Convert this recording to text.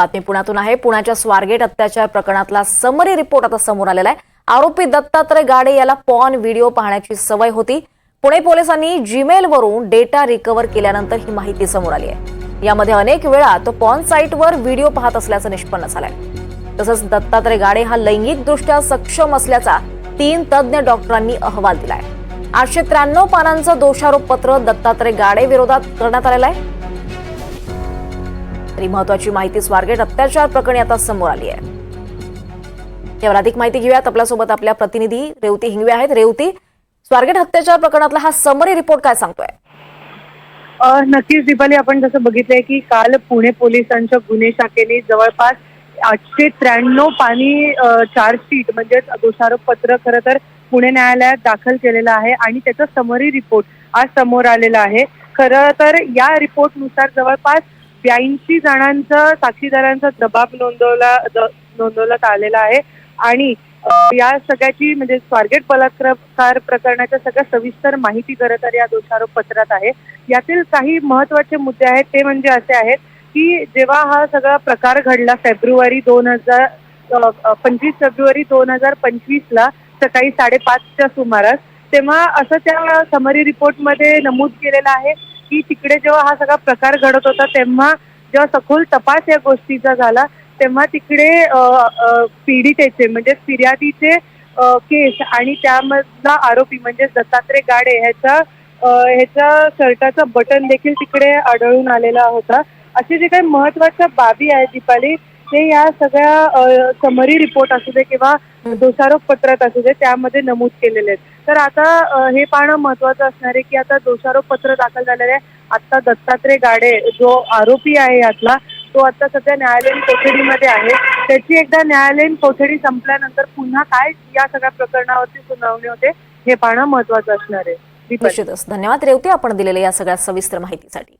बातमी पुण्यातून आहे. पुण्याच्या स्वारगेट अत्याचार प्रकरणातला समरी रिपोर्ट आता समोर आलेला आहे. आरोपी दत्तात्रय गाडे याला पॉन व्हिडिओ पाहण्याची सवय होती. पुणे पोलिसांनी जीमेलवरून डेटा रिकव्हर केल्यानंतर ही माहिती समोर आली आहे. यामध्ये अनेक वेळा तो पॉन साईटवर व्हिडिओ पाहत असल्याचं निष्पन्न झालंय. तसंच दत्तात्रय गाडे हा लैंगिकदृष्ट्या सक्षम असल्याचा तीन तज्ज्ञ डॉक्टरांनी अहवाल दिलाय. आठशे त्र्याण्णव पानांचं दोषारोप पत्र दत्तात्रय गाडे विरोधात करण्यात आलेलं आहे. तरी महत्वाची माहिती स्वारगेट अत्याचार प्रकरणी आता समोर आली आहे. यावर अधिक माहिती घेऊयात. आपल्यासोबत आपल्या प्रतिनिधी रेवती हिंगवे आहेत. रेवती स्वारगेट अत्याचार प्रकरणातला हा समरी रिपोर्ट काय सांगतोय? नक्कीच दीपाली आपण जसं बघितलंय की काल पुणे पोलिसांच्या गुन्हे शाखेने जवळपास आठशे त्र्याण्णव पाणी चार्जशीट म्हणजेच दोषारोप पत्र खरं तर पुणे न्यायालयात दाखल केलेलं आहे आणि त्याचा समरी रिपोर्ट आज समोर आलेला आहे. खरं तर या रिपोर्टनुसार जवळपास ब्याऐंशी जणांचा साक्षीदारांचा जबाब नोंदवला नोंदवण्यात आलेला आहे. आणि या सगळ्याची म्हणजे स्वारगेट बलात्कार प्रकरणाच्या सगळ्या सविस्तर माहिती खरं तर या दोषारोप पत्रात आहे. यातील काही महत्त्वाचे मुद्दे आहेत ते म्हणजे असे आहेत की जेव्हा हा सगळा प्रकार घडला फेब्रुवारी दोन हजार पंचवीस फेब्रुवारी दोन हजार पंचवीसला सकाळी साडेपाचच्या सुमारास तेव्हा असं त्या समरी रिपोर्टमध्ये नमूद केलेलं आहे की तिकडे जेव्हा हा सगळा प्रकार घडत होता तेव्हा जेव्हा सखोल तपास या गोष्टीचा झाला तेव्हा तिकडे पीडितेचे म्हणजे फिर्यादीचे केस आणि त्यामधला आरोपी म्हणजे दत्तात्रय गाडे ह्याचा ह्याचा ह्याच्या शर्टाचं बटन देखील तिकडे आढळून आलेला होता. असे जे काही महत्त्वाच्या बाबी आहेत दीपाली ते या सगळ्या समरी रिपोर्ट असू दे किंवा दोषारोप पत्रात असू दे त्यामध्ये नमूद केलेले आहेत. तर आता हे पाहणं महत्वाचं असणार आहे की आता दोषारोप पत्र दाखल झालेलं आहे. आता दत्तात्रय गाडे जो आरोपी आहे यातला तो आता सध्या न्यायालयीन कोठडीमध्ये आहे. त्याची एकदा न्यायालयीन कोठडी संपल्यानंतर पुन्हा काय या सगळ्या प्रकरणावरती सुनावणी होते हे पाहणं महत्वाचं असणार आहे. निश्चितच. धन्यवाद रेवती आपण दिलेल्या या सगळ्या सविस्तर माहितीसाठी.